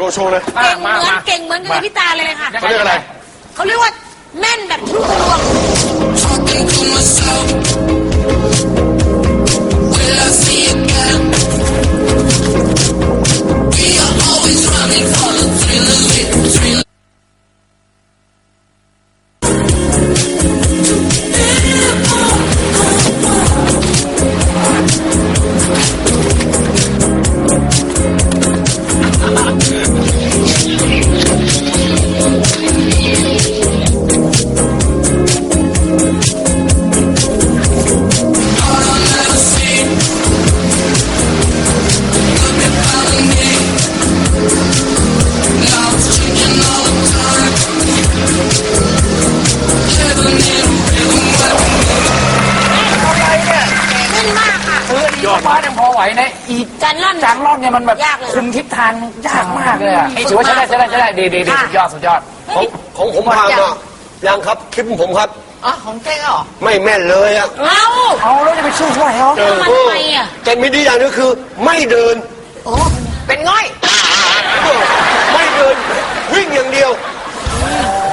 ชว์ โชว์เลยอะเก่งเหมามือนมาเก่งเหมือนกับพี่ตาเลยค่ะเขาเรียกอะไร เขาเรียกว่าแม่นแบบทุกดวง Talking to myself. Will I see again? We are always running for the thrill of it. Thrill. คืออีกบ้ายังพอไหวนะอีกจานล่อน จางรอบเนี่ยมันแบบยากเลยคุมทิศทางยากมากเลยอะถือว่าใช้ได้ใช้ได้ใช้ได้ดีดีดีสุดยอดสุดยอด ของของผมผ่านมายังครับคลิปของผมครับ อ๋อของเจ๊เหรอไม่แม่นเลยอะเอาเอาแล้วจะไปสู้ช่วยเขาทำมันทำไมอะแต่มีดีอย่างหนึงคือ ไม่เดิน โอ้เป็นง่อย ไม่เดิน วิ่งอย่างเดียว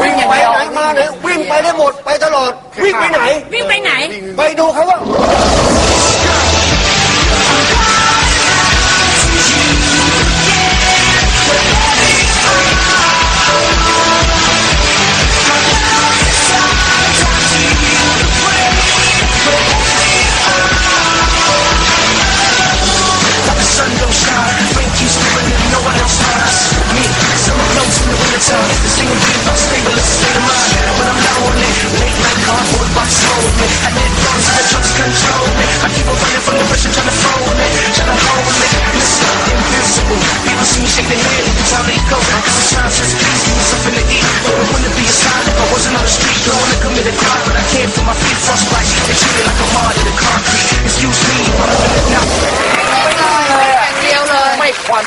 วิ่งอย่างไปเดียวไหนมาไหนวิ่งไปได้หมดไปตลอด วิ่งไปไหน วิ่งไปไหน ไปดูเขาว่า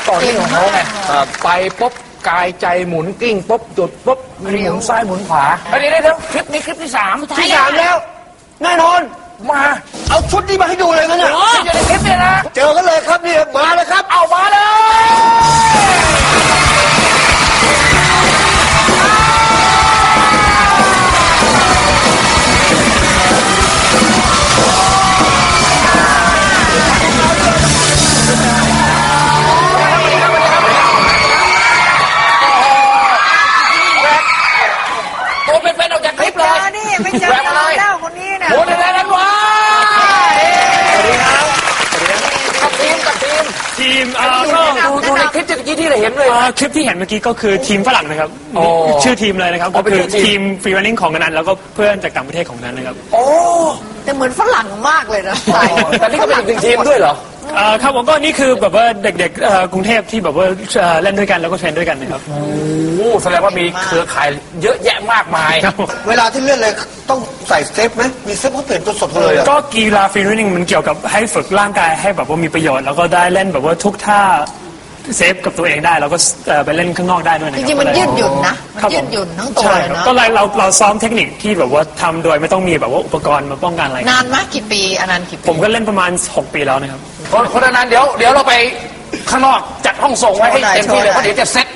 ความต่อเนื่องของเขาไงไปปุ๊บกายใจหมุนกิ้งปุ๊บจุดปุ๊บหมุนซ้ายหมุนขวาเดี๋ยวเดี๋ยวเดี๋ยวคลิปนี้คลิปที่สามที่สามแล้วแน่นอนมา เอาชุดนี้มาให้ดูเลยนะเนี่ยอยู่ในคลิปเนี่ยนะเจอกันเลยครับนี่มาเลยครับเอามาเลย เลยเจอนี่ไม่เจอแหวกมาเลยแล้วคนนี้เนี่ยโอ้ยแรงนั้นวะสวัสดีครับกับทีมกับทีมทีมเอ่อก็ดูดูในคลิปเมื่อกี้ที่เราเห็นเลย เอ่อคลิปที่เห็นเมื่อกี้ก็คือทีมฝรั่งนะครับโอ้ชื่อทีมเลยนะครับ อ๋อก็เป็นคือชื่อทีทีมมฟรีรันนิ่งของนันแล้วก็เพื่อนจากต่างประเทศของนันนะครับ โอ้แต่เหมือนฝรั่งมากเลยนะ แต่นี่ก็เป็นอีกหนึ่งทีมด้วยเหรอ เอ่อครับผมก็นี่คือแบบว่าเด็กๆเอ่อกรุงเทพที่แบบว่าเอ่อเล่นด้วยกันแล้วก็เทรนด้วยกันนะครับ โอ้แสดงว่ามีเครือข่ายเยอะแยะมากมาย ครับผมเวลาที่เล่นเลยต้องใส่เซฟไหมมีเซฟเขาเปลี่ยนตัวสดเลยอะก็กีฬาฟรีรันนิ่งมันเกี่ยวกับให้ฝึกร่างกายให้แบบว่ามีประโยชน์ แล้วก็ได้เล่นแบบว่าทุกท่าเซฟกับตัวเองได้แล้วก็เอ่อไปเล่นข้างนอกได้ด้วยนะจคบริงๆมันยืดหยุ่นนะครัมันบยืผมดหยุ่นทั้งตัวใช่เลยครับเนาะ ก็เลยเราเราซ้อมเทคนิคที่แบบว่าทำโดยไม่ต้องมีแบบว่าอุปกรณ์มาป้องกันอะไร นานไหมกี่ปีอนันต์กี่ปีผมก็เล่นประมาณ 6 ปีแล้วนะครับ คนคนนั้นเดี๋ยวเดี๋ยวเราไปข้างนอกจัดห้องส่งไว้ให้เต็มที่เลยโชว์ได้เพราะเดี๋ยวจะเซ็ต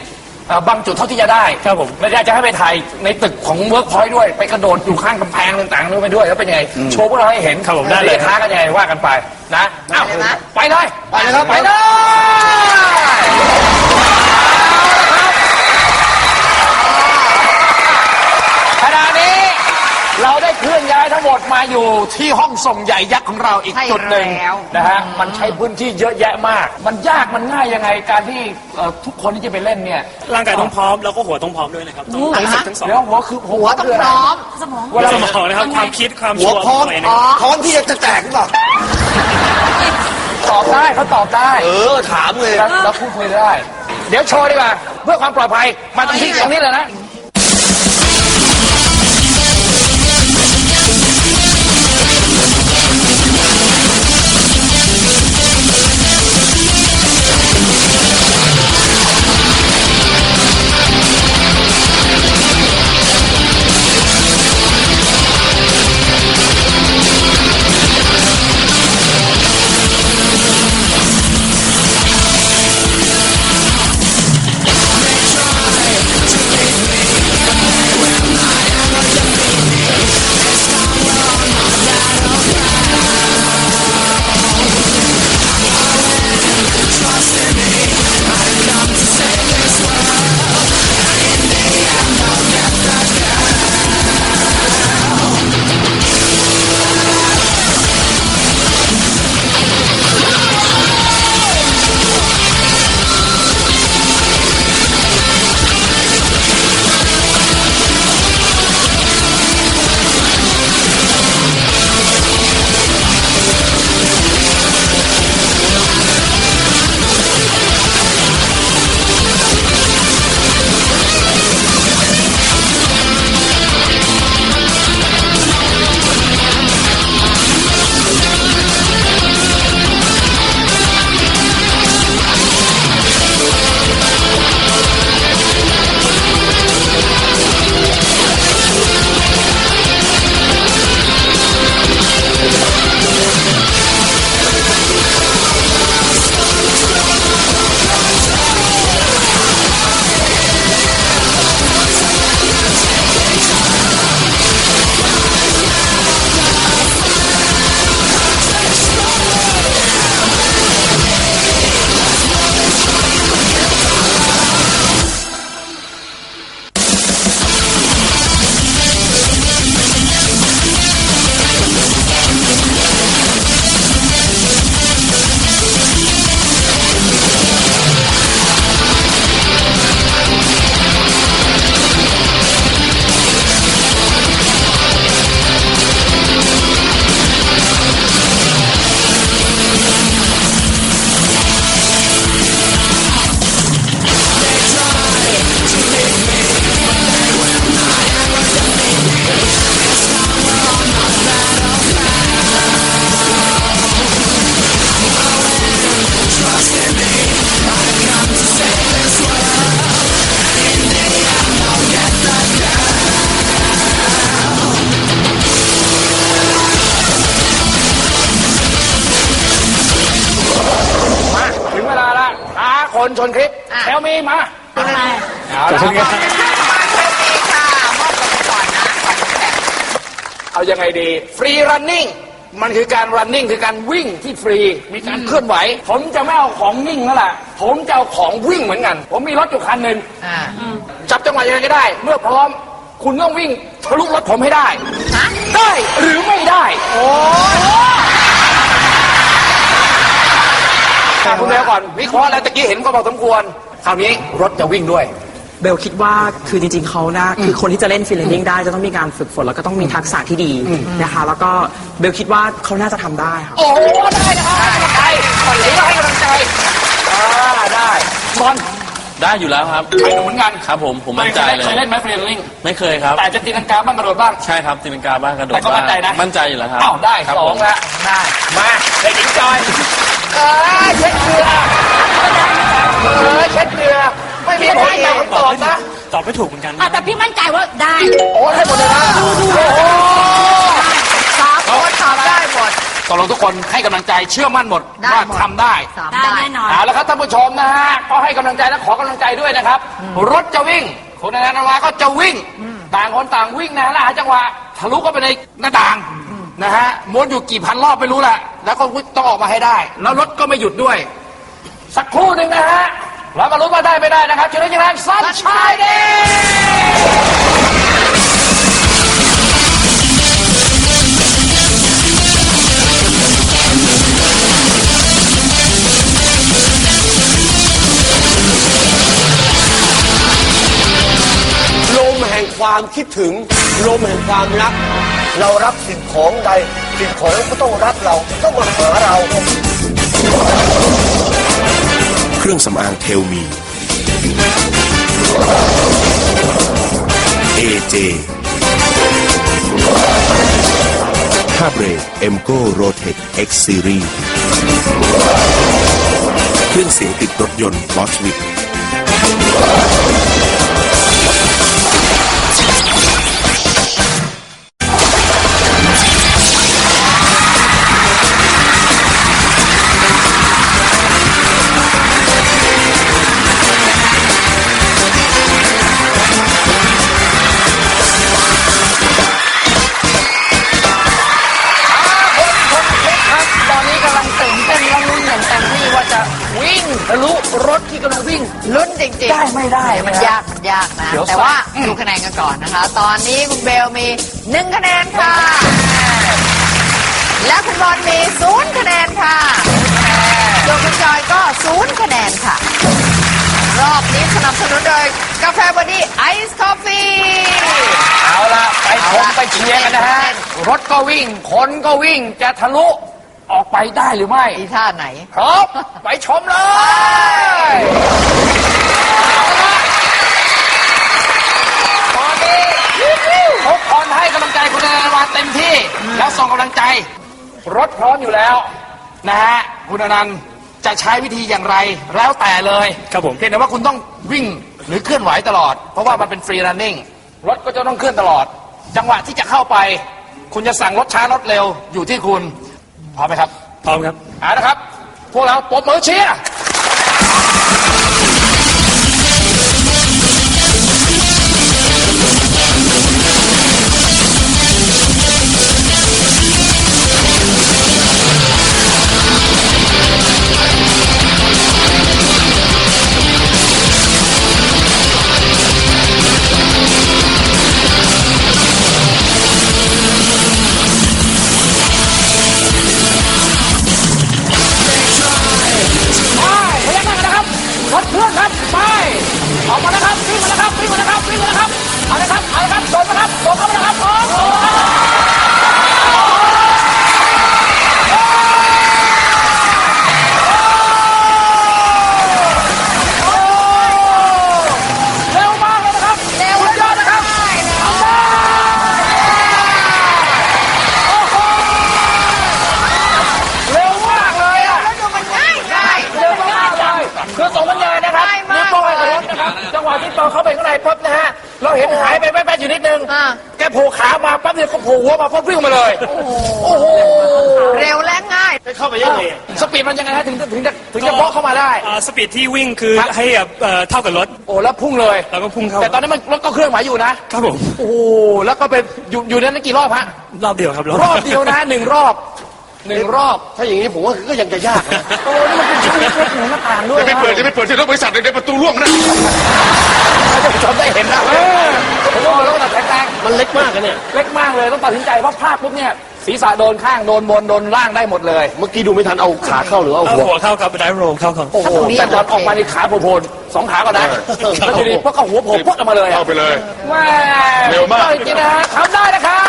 เอ่อบางจุดเท่าที่จะได้ครับผมไม่ได้จะให้ไปถ่ายในตึกของเวิร์กพอยต์ด้วย ไปกระโดดอยู่ข้างกำแพงต่างๆนู้นไปด้วยแล้วเป็นยังไง โชว์พวกเราให้เห็นครับผมได้เลย ท้ากันยังไงว่ากันไปนะอ้าวได้เลยนะไปเลย ไปเลยครับ ไปเลย หมดมาอยู่ที่ห้องส่งใหญ่ยักษ์ของเราอีกใช่จุดหนึ่งแล้ว นะฮะมันใช้พื้นที่เยอะแยะมาก มันยากมันง่ายยังไงการที่เอ่อทุกคนที่จะไปเล่นเนี่ยร่างกายต้องพร้อมแล้วก็หัวต้องพร้อมด้วยนะครับต้องรู้สึกทั้งสองเดี๋ยวหัวคือหัวต้องพร้อมสมองเวลาสมองนะครับความคิดความหัชัววร์พร้อมของตัวเองนะครับพร้อมที่จะแตกหรือเปล่าตอบได้เขาตอบได้เออถามเลย แล้วแล้วพูดคุยได้ เดี๋ยวโชว์ดีกว่าเพื่อความปลอดภัยมาตรงที่ตรงนี้เลยนะ เอาละครับมาเทปีค่ะมอบกันไปก่อนนะก่อนจะแข่งเอายังไงดี ฟรีรันนิ่ง มันคือการรันนิ่งคือการวิ่งที่ฟรี มีการเคลื่อนไหว ผมจะไม่เอาของนิ่งแล้วล่ะ ผมจะเอาของวิ่งเหมือนกัน ผมมีรถอยู่คันหนึ่งอ่าจับจังหวะยังไงก็ได้ เมื่อพร้อม คุณต้องวิ่งทะลุรถผมให้ได้ฮะได้หรือไม่ได้ โอ้คุณแมวก่อนวิเคราะห์แล้วตะกี้เห็นก็พอสมควร คราวนี้รถจะวิ่งด้วย เบลคิดว่าคือจริง ๆเขานะคือคนที่จะเล่นฟิลเลนนิ่งได้จะต้องมีการฝึกฝนแล้วก็ต้องมีทักษะที่ดีนะคะ แล้วก็เบลคิดว่าเขาน่าจะทำได้ค่ะ โอ้โหได้นะครับให้กำลังใจคนเหลือให้กำลังใจอ่าได้บอลได้อยู่แล้วครับไปดูเหมือนกันครับผมผมมั่นใจเลยเคยเล่นไหมฟรีลิงไม่เคยครับ แต่จะตีลังกาบ้างกระโดดบ้าง ใช่ครับตีลังกาบ้างกระโดดแต่ก็มั่นใจนะบ้างมั่นใจอยู่แล้วครับอ้าวได้ครับสอผงมละได้มาเด็กหญิงจอยเออ ตอบไม่ถูกเหมือนกันอะแต่พี่มั่นใจว่าได้ โอ้ให้หมดเลยนะโอ้โหสามคนทำได้หมดตกลงทุกคนให้กำลังใจเชื่อมั่นหมดได้ว่าหมด ทำได้สามได้ได้แน่นอน เอาละครับท่านผู้ชมนะฮะก็ให้กำลังใจและขอกำลังใจด้วยนะครับ รถจะวิ่งคุณอนันต์วาก็จะวิ่ง ต่างคนต่างวิ่งนะฮะแล้วหาจังหวะทะลุเข้าไปในหน้าต่างนะฮะม้วนอยู่กี่พันรอบไม่รู้แหละแล้วก็ต้องออกมาให้ได้ แล้วรถก็ไม่หยุดด้วย สักครู่หนึ่งนะฮะ เรามาลุ้นว่าได้ไม่ได้นะครับเชิญเลยนะครับซันชายเดย์ลมแห่งความคิดถึง ลมแห่งความรัก เรารับสิ่งของใด สิ่งของก็ต้องรับเรา ต้องมาหาเรา รื่องสำอางเทลมี AJ ผ้าเบรกเอ็มโก้โรเทค X Series เครื่องเสียงติดรถยนต์บอสวิก เดี๋ยวแต่ว่าอืมดูคะแนนกันก่อนนะคะ ตอนนี้คุณเบลมีหนึ่งคะแนนค่ะ และคุณบอลมีศูนย์คะแนนค่ะส่วนคุณจอยก็ศูนย์คะแนนค่ะ รอบนี้สนับสนุนโดยกาแฟบอดี้ไอซ์คอฟฟี่เอาละไปชมไปเชียร์กันนะฮะ รถก็วิ่ง คนก็วิ่งจะทะลุออกไปได้หรือไม่ อีท่าไหน พร้อม ไปชมเลยเอาละตอนนี้ทุกคนให้กำลังใจคุณอนัน ต์วาเต็มที่แล้วส่งกำลังใจ รถพร้อมอยู่แล้ว นะฮะคุณอนันต์จะใช้วิธีอย่างไรแล้วแต่เลยครับผมเพียงแต่ว่าคุณต้องวิ่งหรือเคลื่อนไหวตลอด เพราะว่ามันเป็นฟรีรันนิ่งรถก็จะต้องเคลื่อนตลอด จังหวะที่จะเข้าไป คุณจะสั่งรถช้ารถเร็วอยู่ที่คุณพร้อมไหมครับพร้อมครับเอาละครับ พวกเราปรบมือเชียร์ เพื่อนครับไปออกมาแล้วครับวิ่งมาแล้วครับวิ่งมาแล้วครับวิ่งมาแล้วครับเอาละครับเอาละครับโดนมาครับโดนเข้ามาแล้วครับโอ้โห นะครับจังหวะที่ตอนเข้าไปข้างในปั๊บนะฮะ เราเห็นหายไปแป๊บๆอยู่นิดนึง อ่า แกโผล่ขามาปั๊บเนี่ยก็โผล่หัวมาปั๊บวิ่งมาเลย โอ้โห เร็วและง่ายจะเข้าไปยังไงสปีดมันยังไงฮะถึงถึงจะถึงจะบล็อกเข้ามาได้ อ่าสปีดที่วิ่งคือครับ ให้แบบเอ่อเท่ากับรถ โอ้แล้วพุ่งเลย แล้วก็พุ่งเข้าแต่ตอนนั้นมันรถก็เครื่องไหวอยู่นะ ครับผมโอ้โหแล้วก็เป็นอยู่อยู่ในนั้นกี่รอบฮะ รอบเดียวครับรอบเดียวนะหนึ่งรอบหนึ่งรอบ ถ้าอย่างนี้ผมว่าก็ยังจะยากนะ โอ้นี่มัน เป็นช่องเล็กๆของหน้าต่างด้วยจะไปเปิดจะไปเปิดที่รถบริษัทเลยเดี๋ยวประตูร่วงนะท่านผู้ชมได้เห็นนะผมว่าแล้วก็ตัดแตกมันเล็กมากนะเนี่ย เล็กมากเลยต้องตัดสินใจเพราะพลาดปุ๊บเนี่ยศีรษะโดนข้างโดนบนโดนล่างได้หมดเลย เมื่อกี้ดูไม่ทันเอาขาเข้าหรือเอาเอาหัวหัวเข้าครับได้โรลเข้าครับโอ้โหแต่ตอนออกมาในขาโผล่ๆสองขาก็ได้แล้วทีนี้พวกก็หัวโผล่พุดออกมาเลยอะเข้าไปเลยแม่เร็วมากจริงๆนะฮะทำได้นะครับ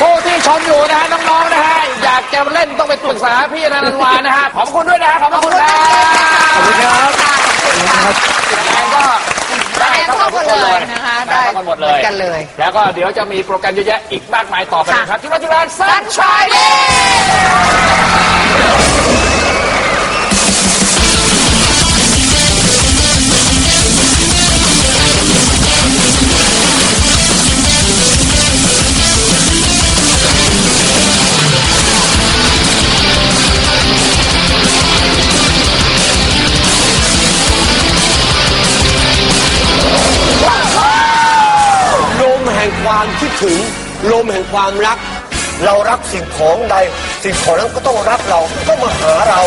ผู้ที่ชมอยู่นะฮะน้องๆนะฮะ อยากจะเล่นต้องไปปรึกษาพี่อนันต์วานะฮะขอบคุณด้วยนะฮะขอบคุณครับขอบคุณครับแรงก็ได้ทั้งหมดเลยนะคะได้ทั้งหมดเลยกันเลย แล้วก็เดี๋ยวจะมีโปรแกรมเยอะแยะอีกมากมายต่อไปนะครับที่วัดจุฬาสันชัยล ถึงลมแห่งความรัก เรารักสิ่งของใด สิ่งของนั้นก็ต้องรักเราต้องมาหาเรา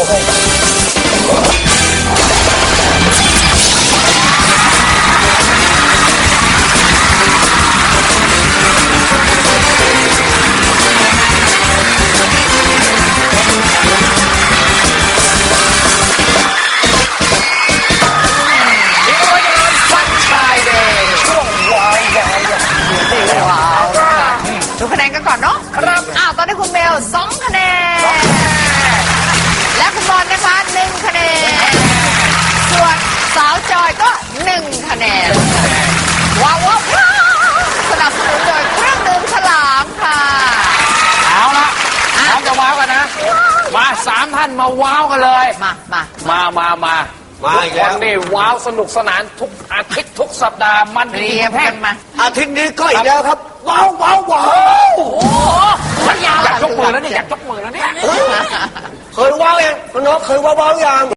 อยก็หนึ่งคะแนนว้าวว้าวว้าวสนับสนุนโดยเครื่องดื่มฉลามค่ะ เอาละน้องจะว้าวกันนะ มาสามท่านมาว้าวกันเลย มามามามามามาอีกแล้วทุคนนี่ว้าวสนุกสนานทุกอาทิตย์ทุกสัปดาห์มันเตรียมกันมา อาทิตย์นี้ก็อีกแล้วครับ ว้าวว้าวว้าวโอ้โหอยากยกมือแล้วนี่อยากยกมือแล้วเนี่ยเคยว้าวยังน้องๆเคยว้าวว้าวยัง